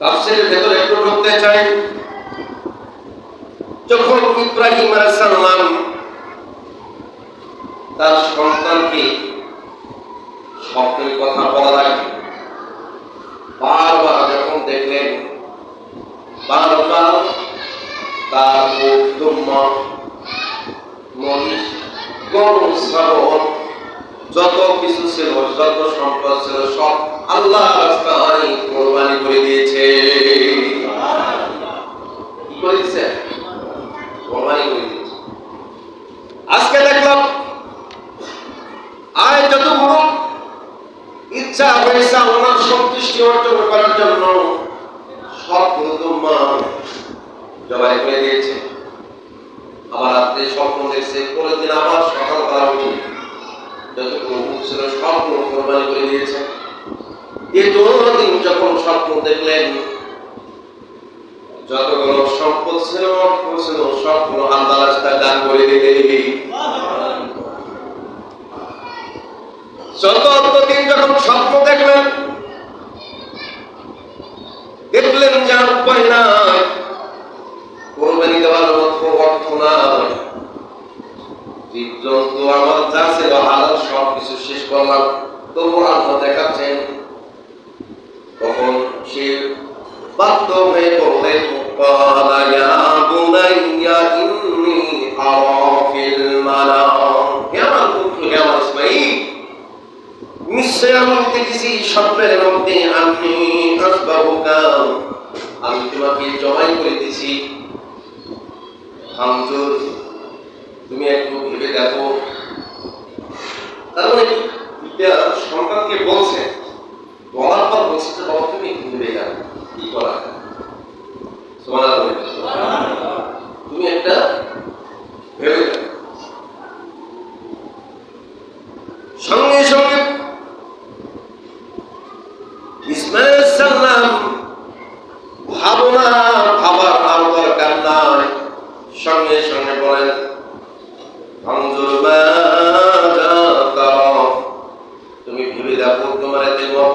তাফসীরের ভেতরে একটু ঢুকতে চাই। যখন ইব্রাহিম আলাইহিস সালাম তার সন্তানকে স্বপ্নের কথা বলা লাগে বারবার যখন দেখলেন, বারবার তার মহিষ, গরু শ্রাবণ যত কিছু ছিল, যত সম্পদ ছিল, সব আল্লাহ রাস্তায় কোরবানি করে দিয়েছে। কি করে দিয়েছে। আজকে দেখলাম, আয় যতগুলো ইচ্ছা হয়েছে আল্লাহর সন্তুষ্টি অর্জন করার জন্য সবগুলো তোমা জবাই করে দিয়েছে। আবার রাত্রে স্বপ্ন দেখছে পরের দিন আবার সকালবেলা উঠে যতগুলো ছিল সবগুলো কোরবানি করে দিয়েছে। দ্বিতীয় দিন যখন স্বপ্ন দেখলেন যতগুলো সম্পদ ছিল অর্থ ছিল সবগুলো আল্লাহ দান করে দিলে যত দিন যখন স্বপ্ন দেখলেন দেখলেন যে আর উপায় নাই কোরবানি দেওয়ার মতো অর্থ নাই জীবজন্তু আমার যা ছিল হালাল সব কিছু শেষ করলাম তবু আল্লাহ দেখাচ্ছেন তখন সে বাধ্য হয়ে বললেন কলায়া বুনাইয়া ইন্নি আরাফিল মানাম হে আমার পুত্র হে আমার ইসমাঈল নিশ্চয় আমার দেখেছি স্বপ্নের মধ্যে আমি আসবাবুকা, আমি তোমাকে জমাই করিতেছি। হামজুর, তুমি একটু ভেবে দেখো। তার মানে সন্তানকে বলছে? বলার পর বলছে যে, বাবা, তুমি ভেবে দেখো। তুমি একটা ভেবে দেখো সঙ্গে সঙ্গে ইসমাইল সাল্লাম ভাবনা ভাবার আর দরকার নাই সঙ্গে সঙ্গে বলেন আনজুর মাযা তারা তুমি ভেবে দেখো তোমার এতে মত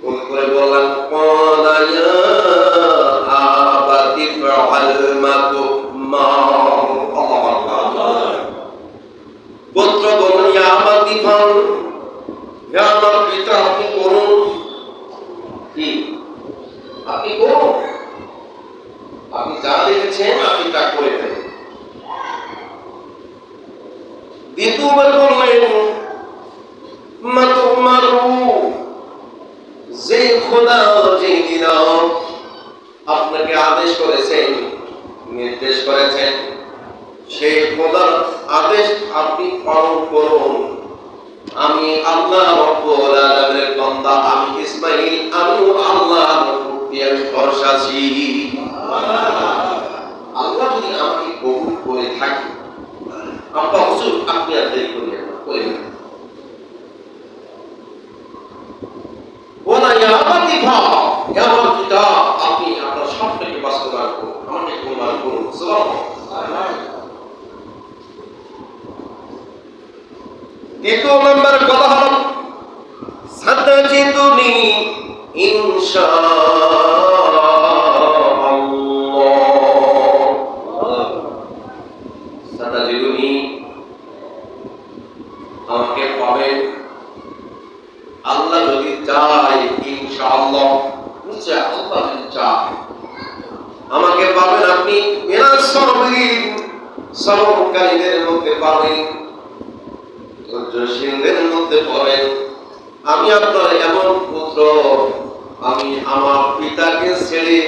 কোন করে বললাম ক্বালা ইয়া আবাতি ফাআল মা তুমার আল্লাহু আকবার পুত্র বলুন ইয়া আবাতি ফাল হে আমার পিতা আপনি করুন কি আপনি করুন আপনি যা দেখেছেন, আপনি তা করে ফেলুন। দ্বিতীয়বার বললেন যে খোদা যে আপনাকে আদেশ করেছেন, নির্দেশ করেছেন, সেই খোদার আদেশ আপনি পালন করুন। আমি আল্লাহ রব্বুল আলামিনের বান্দা, আমি ইসমাইল, আমিও আল্লাহর প্রতি আমি ভরসাশী আল্লাহ যদি আমাকে কবুল করে থাকে, আব্বা, হুজুর, আপনি আর দেরি আমার পিতা আপনি আপনার স্বপ্নকে বাস্তবায়ন করুন, আমাকে কোরবান করুন। দ্বিতীয় নম্বর কথা হল সাতাজিদুনি ইনশাআল্লাহ পাবেন আল্লাহ যদি চায়, ইনশাআল্লাহ। আল্লাহ যদি চায়, আমাকে পাবেন আপনি মধ্যে পাবেন, ধৈর্যশীলদের মধ্যে পড়েন আমি আপনার এমন পুত্র, আমি আমার পিতাকে ছেড়ে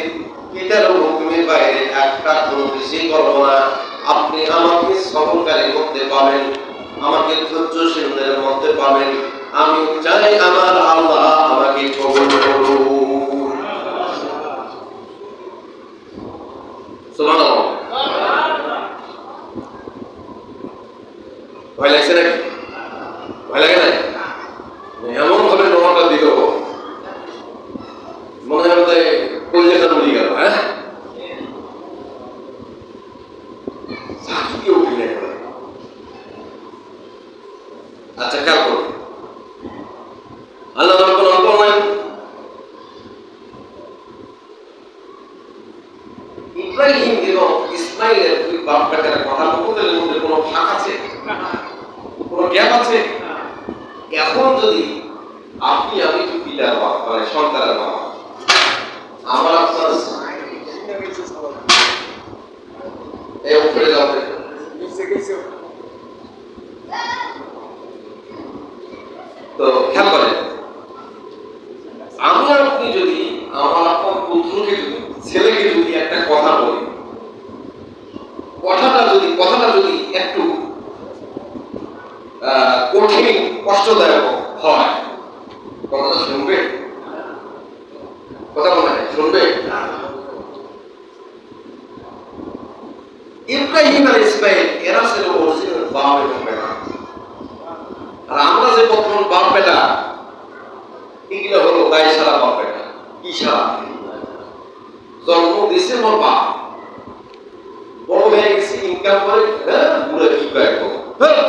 পিতার হুকুমের বাইরে একটা কোনো কিছুই করব না। আপনি আমাকে সবকারীর মধ্যে পাবেন। আমাকে ধৈর্যশীলদের মধ্যে পাবেন। আমি চাই আমার আল্লাহ আমাকে কবুল করুন। সুবহানাল্লাহ। ভয় লাগছে নাকি ভয় লাগে না এমন ভাবে নোয়াটা দিল মনে হবে কলিজাটা মুড়ি গেল হ্যাঁ সাকিয়ে উঠলে একেবারে। আচ্ছা খেয়াল করুন আল্লাহ রাব্বুল আলামিন ইসমাইলের দুই বাপ বেটার কথা বলতের মধ্যে কোনো ফাঁক আছে গ্যাপ আছে? এখন যদি আপনি, আমি পিতার বাপ মানে সন্তানের বাবা আমার আপনার তো খেয়াল করেন আমি আর আপনি যদি আমার আপনার পুত্রকে যদি ছেলেকে যদি একটা কথা বলি কথাটা যদি কথাটা যদি একটু আহ, কঠিন কষ্টদায়ক হয় কথাটা শুনবে কথা বলে শুনবে? ইব্রাহিম আর ইসমাইল এরা ছিল অরিজিনাল বাপ এবং বেটা। আর আমরা যে বর্তমান বাপ বেটা এগুলো হলো তাই সারা বাপ বেটা কি সারা জন্ম দিছে মোর বাপ। বড় হয়ে গেছে ইনকাম করে হ্যাঁ বুড়ো কি হ্যাঁ,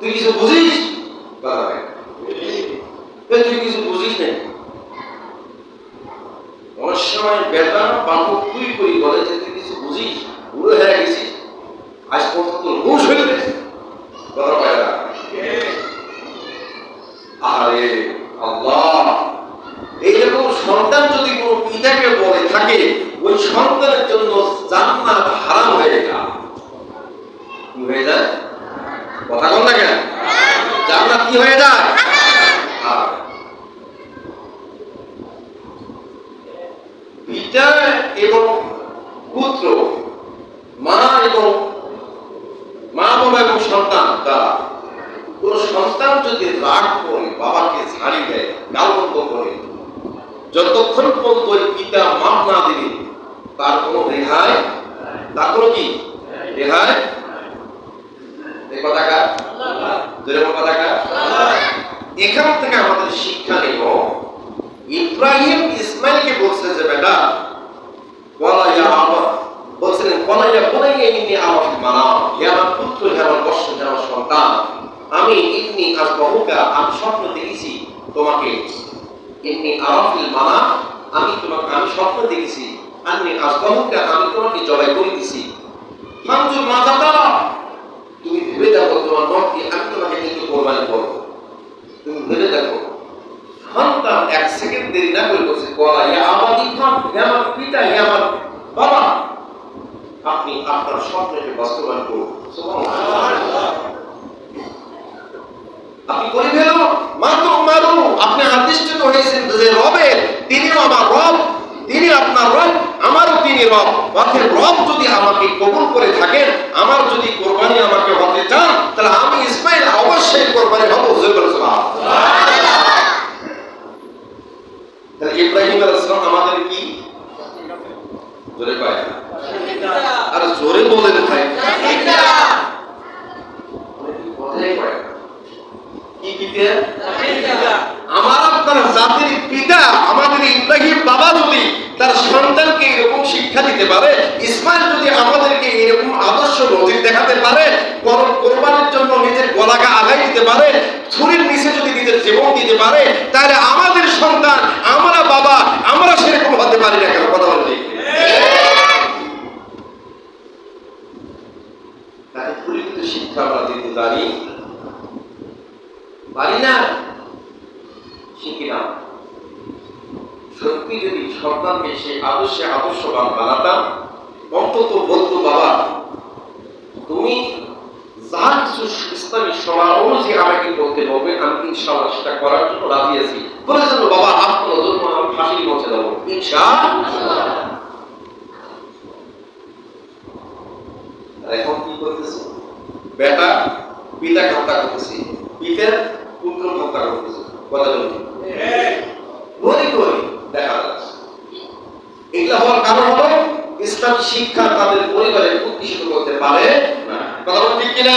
তুই কিছু বুঝিস। হ্যাঁ, তুই কিছু বুঝিস না সময় বেটা বাবু তুই করি, বলে যে তুই কিছু বুঝিস, বুড়ো হয়ে গেছিস, আজ পর্যন্ত হুশ হয়ে গেছে। আরে আল্লাহ। এইরকম সন্তান যদি কোনো পিতাকে বলে থাকে, ওই সন্তানের জন্য জান্নাত হারাম হয়ে যায়। হয়ে যায়? কথা বল না কেন? জান্নাত কি হয়ে যায় হারাম। পিতা এবং পুত্র মা এবং মা বাবা এবং সন্তান তারা কোন সন্তান যদি রাগ করে বাবাকে ছাড়ি দেয় গালবন্ধ করে যতক্ষণ পর্যন্ত ওই পিতা মাপ না দিবে, তার কোনো রেহাই তার কোনো কি? রেহাই? এখান থেকে আমাদের শিক্ষা ইব্রাহিম ইসমাইলকে বলছে যে, বেটা বলা ইয়া আবা বলছিলেন বলা ইয়া বলা ইয়া আমার মানা হে আমার পুত্র, হে আমার হে আমার সন্তান, আমি ইন্নি আজ বহুকা আমি স্বপ্ন দেখেছি তোমাকে ইন্নি আরাফিল মানা, আমি তোমাকে, আমি স্বপ্ন দেখেছি। আমি আজ বহুকা আমি তোমাকে জবাই করে দিছি। মানজুর মাথা তারা তুমি ভেবে দেখো তোমার রবকে আমি তোমাকে কিন্তু কোরবানি করব। তুমি ভেবে দেখো। সন্তান এক সেকেন্ড দেরি না করে বলছে বলা ইয়া আমার ইফান হে আমার পিতা হে আমার বাবা। আপনি আপনার স্বপ্নকে বাস্তবায়ন করুন সুবহানাল্লাহ। আপনি করে ফেলো মাত্র মারু আপনি আদিষ্টিত হয়েছেন যে রবের তিনিও আমার রব আপনার রব আমারও তিনি রব। অর্থের রব যদি আমাকে কবুল করে থাকেন আমার যদি কোরবানি আমাকে হতে চান তাহলে আমি ইসমাইল অবশ্যই কোরবানি হব। ইব্রাহিম আলাইহিস আমাদের কি? জোরে পায় আর জোরে বলেন ভাই। না। কি আমার আপনার জাতির পিতা আমাদের ইব্রাহিম বাবা যদি তার সন্তানকে এরকম শিক্ষা দিতে পারে? ইসমাইল যদি আমাদেরকে এরকম আদর্শ নজির দেখাতে পারে কোরবানের জন্য নিজের গলাকে আগাই দিতে পারে, ছুরির নিচে যদি নিজের জীবন দিতে পারে, তাহলে আমাদের সন্তান, আমরা বাবা, আমরা সেরকম হতে পারি না কেন কথা বলতে তাই পরিচিত শিক্ষা আমরা দিতে পারি পারি না শিখি না সত্যি যদি সন্তানকে সে আদর্শে আদর্শবান বানাতাম অন্তত বলতো বাবা তুমি যা কিছু ইসলামী সমাজ অনুযায়ী আমাকে করতে হবে আমি সেটা করার জন্য রাজি আছি। বলে জন্য বাবা আপনার জন্য আমি ফাঁসি পৌঁছে দেবো এখন কি করতেছে? বেটা পিতাকে হত্যা করতেছে। পিতার হত্যা করতেছে। কথা বলতে গরি দেখা যাচ্ছে এগুলা হওয়ার কারণ হলো, ইসলাম শিক্ষা তাদের পরিবারে প্রতিষ্ঠিত করতে পারে না। কথা বলতে কিনা?